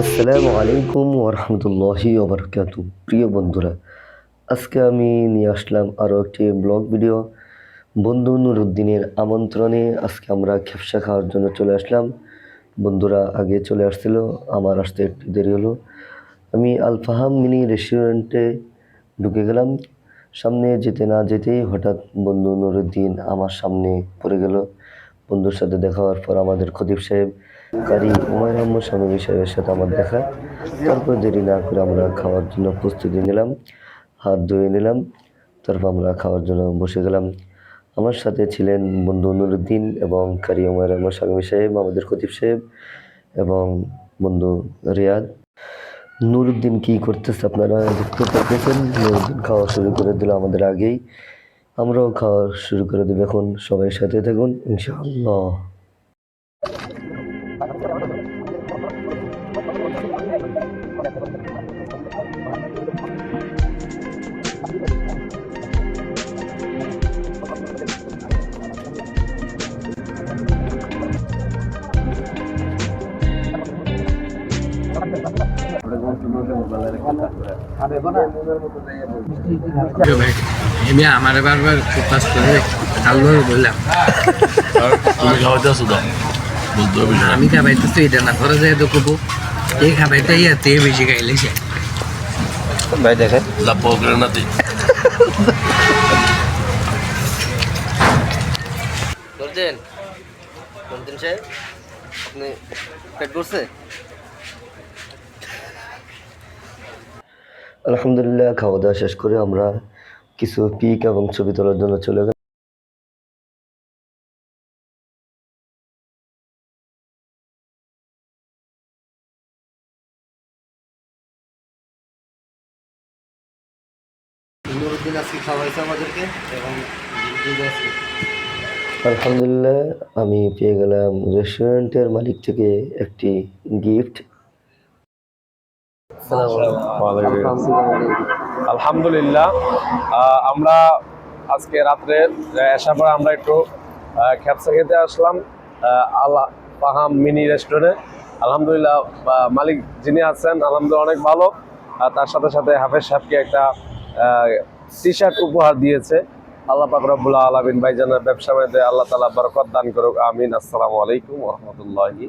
আসসালামু আলাইকুম ওরহমতুল্লাহি ওবরকাতু প্রিয় বন্ধুরা, আজকে আমি নিয়ে আসলাম আরও একটি ব্লগ ভিডিও। বন্ধু নুরুদ্দিনের আমন্ত্রণে আজকে আমরা খেপসা খাওয়ার জন্য চলে আসলাম। বন্ধুরা আগে চলে আসছিল, আমার আসতে একটু দেরি হলো। আমি আলফাহাম মিনি রেস্টুরেন্টে ঢুকে গেলাম। সামনে যেতে না যেতেই হঠাৎ বন্ধু নুরুদ্দিন আমার সামনে পড়ে গেল। বন্ধুর সাথে দেখা হওয়ার পর আমাদের খতিব সাহেব কারি উমায় আহমদ স্বামী সাহেবের সাথে আমার দেখা। তারপর দেরি না করে আমরা খাওয়ার জন্য প্রস্তুতি নিলাম, হাত ধুয়ে নিলাম, তারপর আমরা খাওয়ার জন্য বসে গেলাম। আমার সাথে ছিলেন বন্ধু নুরুদ্দিন এবং কারি উমায় আহমদ স্বামী সাহেব, আমাদের খতিব সাহেব এবং বন্ধু রিয়াদ। নুরুদ্দিন কি করতেছে আপনারা দেখতে পাচ্ছেন? নুরুদ্দিন খাওয়া শুরু করে দিল আমাদের আগেই। আমরাও খাওয়া শুরু করে দেবো এখন। সবাই সাথে থাকুন, ইনশাআল্লাহ। আমার বারবার ফোকাস করে কালো বললাম। তুমি খাওয়াইতেছো তো? বলতে হবে আমি খাবাইতেছি এটা না ঘরে যাই তো কবো এই খাবাইটা ইয়া তে বেশি খাইলেছে ভাই দেখেন। লাভ করে না তুই। বলছেন বলছেন সাহেব আপনি পেট করছে আলহামদুলিল্লাহ খাওয়া দাওয়া শেষ করে আমরা কিছু পিক এবং ছবি তোলার জন্য চলে গেলাম। নুরুদ্দিন আজকে খাওয়াইছে আমাদেরকে এবং আলহামদুলিল্লাহ আমি পেয়ে গেলাম রেস্টুরেন্টের মালিক থেকে একটি গিফট আলহামদুলিল্লাহ আমরা আজকে রাত্রে আসার পর আমরা একটু আহ, খ্যাপসা খেতে আসলাম আল্লাহ পাহাম মিনি রেস্টুরেন্টে। আলহামদুলিল্লাহ মালিক যিনি আছেন আলহামদুলিল্লাহ অনেক ভালো। তার সাথে সাথে হাফেজ সাহেবকে একটা টি শার্ট উপহার দিয়েছে। আল্লাহ পাক রব্বুল্লাহ আলমিন ভাইজানের ব্যবসা মেয়েদের আল্লাহ তালা বরকত দান করুক। আমিন। আসসালামু আলাইকুম রহমতুল্লাহি